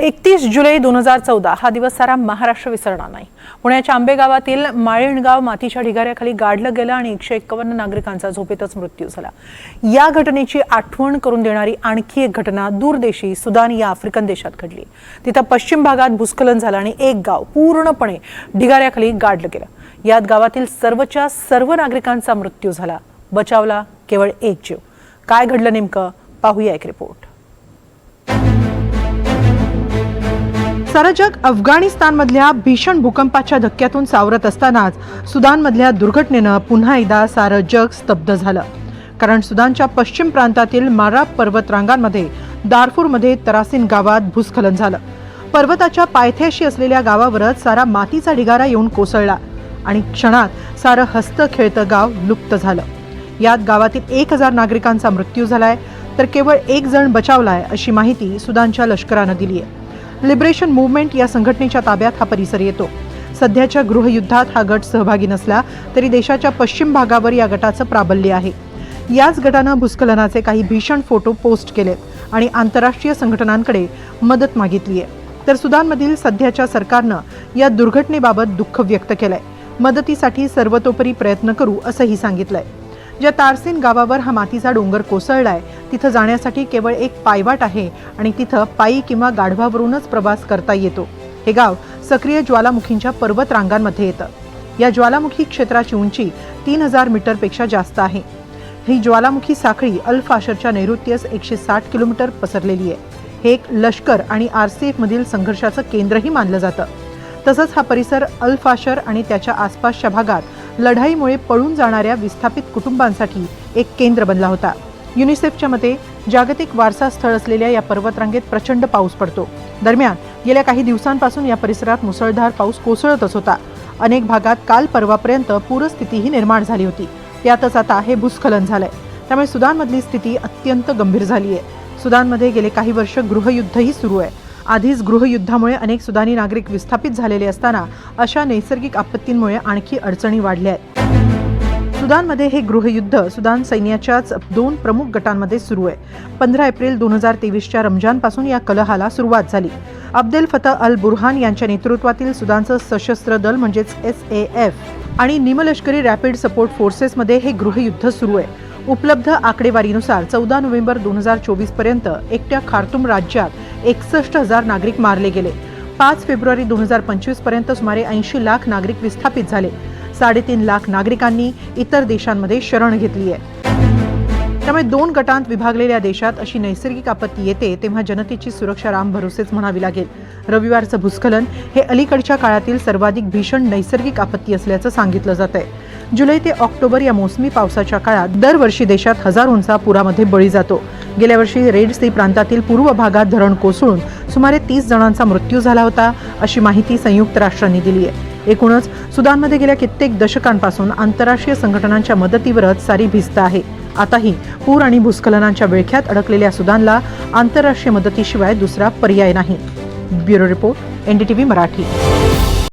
एकतीस जुलै दोन हजार चौदा. हा दिवस सारा महाराष्ट्र विसरणार नाही. पुण्याच्या आंबेगावातील माळिणगाव मातीच्या ढिगाऱ्याखाली गाडलं गेलं आणि एकशे एक्कावन्न नागरिकांचा झोपेतच मृत्यू झाला. या घटनेची आठवण करून देणारी आणखी एक घटना दूरदेशी सुदान या आफ्रिकन देशात घडली. तिथं पश्चिम भागात भूस्खलन झालं आणि एक गाव पूर्णपणे ढिगाऱ्याखाली गाडलं गेलं. यात गावातील सर्वच्या सर्व नागरिकांचा मृत्यू झाला. बचावला केवळ एक जीव. काय घडलं नेमकं? पाहूया एक रिपोर्ट सारं जग अफगाणिस्तानमधल्या भीषण भूकंपाच्या धक्क्यातून सावरत असतानाच सुदानमधल्या दुर्घटनेनं पुन्हा एकदा सारं जग स्तब्ध झालं. कारण सुदानच्या पश्चिम प्रांतातील मारा पर्वतरांगांमध्ये दारफूरमध्ये तरासीन गावात भूस्खलन झालं. पर्वताच्या पायथ्याशी असलेल्या गावावरच सारा मातीचा ढिगारा येऊन कोसळला आणि क्षणात सारं हस्त खेळतं गाव लुप्त झालं. यात गावातील एक हजार नागरिकांचा मृत्यू झालाय तर केवळ एक जण बचावलाय अशी माहिती सुदानच्या लष्करानं दिली आहे लिबरेशन मुवमेंट या संघटनेच्या ताब्यात हा परिसर येतो. सध्याच्या गृहयुद्धात हा गट सहभागी नसला तरी देशाच्या पश्चिम भागावर या गटाचं प्राबल्य आहे. याच गटानं भूस्खलनाचे काही भीषण फोटो पोस्ट केलेत आणि आंतरराष्ट्रीय संघटनांकडे मदत मागितली आहे. तर सुदानमधील सध्याच्या सरकारनं या दुर्घटनेबाबत दुःख व्यक्त केलंय. मदतीसाठी सर्वतोपरी प्रयत्न करू असंही सांगितलंय. ज्या तारसेन गावावर हा मातीचा डोंगर कोसळलाय तिथं जाण्यासाठी केवळ एक पायवाट आहे आणि तिथं पायी किंवा गाढवावरूनच प्रवास करता येतो. हे गाव सक्रिय ज्वालामुखींच्या पर्वत रांगांमध्ये येतं. या ज्वालामुखी क्षेत्राची उंची तीन हजार मीटरपेक्षा जास्त आहे. ही ज्वालामुखी साखळी अल्फाशरच्या नैऋत्यस एकशे साठ किलोमीटर पसरलेली आहे. हे एक लष्कर आणि आर सी एफमधील संघर्षाचं केंद्रही मानलं जातं. तसंच हा परिसर अल्फाशर आणि त्याच्या आसपासच्या भागात लढाईमुळे पळून जाणाऱ्या विस्थापित कुटुंबांसाठी एक केंद्र बनला होता. युनिसेफच्या मते जागतिक वारसा स्थळ असलेल्या या पर्वतरांगेत प्रचंड पाऊस पडतो. दरम्यान गेल्या काही दिवसांपासून या परिसरात मुसळधार पाऊस कोसळतच होता. अनेक भागात काल परवापर्यंत पूरस्थितीही निर्माण झाली होती. त्यातच आता हे भूस्खलन झालंय. त्यामुळे सुदानमधली स्थिती अत्यंत गंभीर झाली आहे सुदानमध्ये गेले काही वर्ष गृहयुद्धही सुरू आहे. आधीच गृहयुद्धामुळे अनेक सुदानी नागरिक विस्थापित झालेले असताना अशा नैसर्गिक आपत्तींमुळे आणखी अडचणी वाढल्या आहेत. सुदानमध्ये हे गृहयुद्ध सुदान सैन्याच्याच दोन प्रमुख गटांमध्ये सुरू आहे. पंधरा एप्रिल दोन हजार तेवीसच्या रमजानपासून या कलहाला सुरुवात झाली. अब्देल फतह अल बुरहान यांच्या नेतृत्वातील सुदानचं सशस्त्र दल म्हणजेच एस ए एफ आणि निमलष्करी रॅपिड सपोर्ट फोर्सेसमध्ये हे गृहयुद्ध सुरू आहे. उपलब्ध आकडेवारीनुसार चौदा नोव्हेंबर दोन हजार चोवीसपर्यंत एकट्या खार्तूम राज्यात एकसष्ट हजार नागरिक मारले गेले. पाच फेब्रुवारी दोन हजार पंचवीसपर्यंत सुमारे ऐंशी लाख नागरिक विस्थापित झाले. साडेतीन लाख नागरिकांनी इतर देशांमध्ये शरण घेतली आहे. त्यामुळे दोन गटांत विभागलेल्या देशात अशी नैसर्गिक आपत्ती येते तेव्हा जनतेची सुरक्षा राम भरोसेच म्हणावी लागेल. रविवारचं भूस्खलन हे अलीकडच्या काळातील सर्वाधिक भीषण नैसर्गिक आपत्ती असल्याचं सांगितलं जात आहे जुलै ते ऑक्टोबर या मोसमी पावसाच्या काळात दरवर्षी देशात हजारोंचा पुरामध्ये बळी जातो. गेल्या वर्षी रेड सी प्रांतातील पूर्व भागात धरण कोसळून सुमारे तीस जणांचा मृत्यू झाला होता अशी माहिती संयुक्त राष्ट्रांनी दिली आहे. एकूणच सुदानमध्ये गेल्या कित्येक दशकांपासून आंतरराष्ट्रीय संघटनांच्या मदतीवरच सारी भिस्त आहे. आताही पूर आणि भूस्खलनांच्या विळख्यात अडकलेल्या सुदानला आंतरराष्ट्रीय मदतीशिवाय दुसरा पर्याय नाही. Bureau report NDTV Marathi.